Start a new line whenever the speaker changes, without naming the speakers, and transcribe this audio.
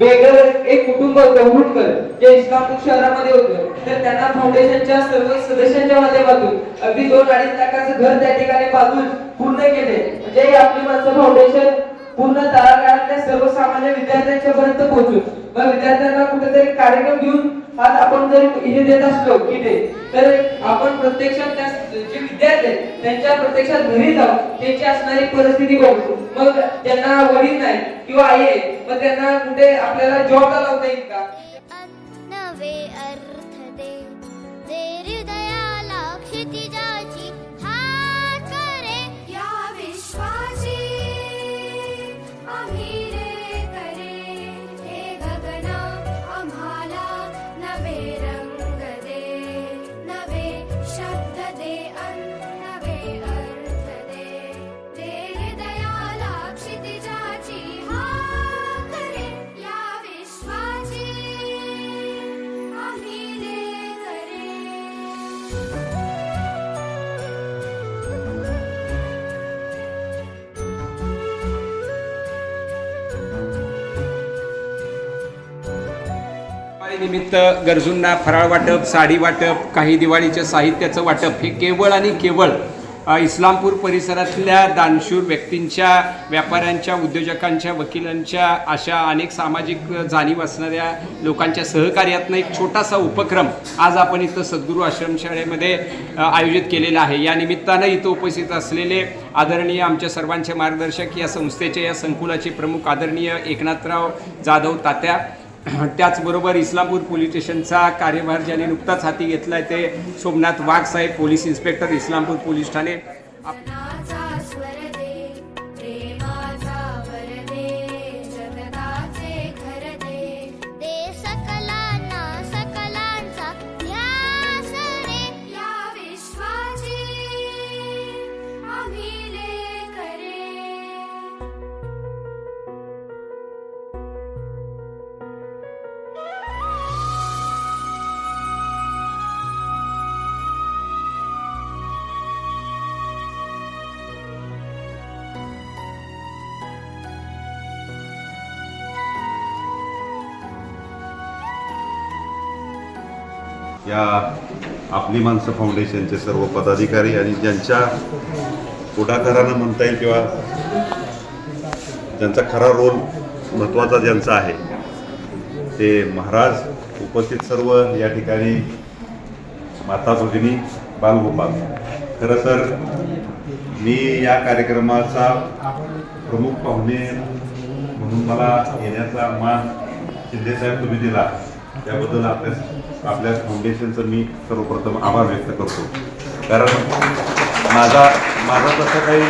वेगळं एक कुटुंब होतं जे इस्लामपूर शहरामध्ये होतं तर त्यांना फाउंडेशनच्या सर्व सदस्यांच्या माध्यमातून अगदी दोन अडीच लाखाचं घर त्या ठिकाणी बांधून पूर्ण केले. म्हणजे आपली माणसं फाउंडेशन पूर्ण तळागाळातल्या सर्वसामान्य विद्यार्थ्यांच्या पर्यंत पोहोचू मग विद्यार्थ्यांना कुठेतरी कार्यक्रम घेऊन आज आपण जर हे देत असलो की ते तर आपण प्रत्यक्षात त्या जे विद्यार्थी आहेत त्यांच्या प्रत्यक्षात घरी जाऊन त्यांची असणारी परिस्थिती बघू मग त्यांना वडील नाही किंवा आई आहे मग त्यांना कुठे आपल्याला जॉबला लावता येईल का?
निमित्त गरजूंना फराळ वाटप साडी वाटप काही दिवाळीच्या साहित्याचं वाटप हे केवळ आणि केवळ इस्लामपूर परिसरातल्या दानशूर व्यक्तींच्या व्यापाऱ्यांच्या उद्योजकांच्या वकिलांच्या अशा अनेक सामाजिक जाणीव असणाऱ्या लोकांच्या सहकार्यातनं एक छोटासा उपक्रम आज आपण इथं सद्गुरू आश्रमशाळेमध्ये आयोजित केलेला आहे. या निमित्तानं इथं उपस्थित असलेले आदरणीय आमच्या सर्वांचे मार्गदर्शक या संस्थेचे या संकुलाचे प्रमुख आदरणीय एकनाथराव जाधव तात्या त्याचबरोबर इस्लामपूर पोलीस स्टेशनचा कार्यभार ज्यांनी नुकताच हाती घेतला आहे ते सोमनाथ वाघ साहेब पोलीस इन्स्पेक्टर इस्लामपूर पोलीस ठाणे.
या आपली माणसं फाउंडेशनचे सर्व पदाधिकारी आणि ज्यांच्या पुढाकारानं म्हणता येईल किंवा ज्यांचा खरा रोल महत्त्वाचा ज्यांचा आहे ते महाराज उपस्थित सर्व या ठिकाणी माता भगिनी बालगोपाल. खरं तर मी या कार्यक्रमाचा प्रमुख पाहुणे म्हणून मला येण्याचा मान शिंदेसाहेब तुम्ही दिला. त्याबद्दल आपल्या आपल्या फाउंडेशनचं मी सर्वप्रथम आभार व्यक्त करतो. कारण माझा माझा तसं काही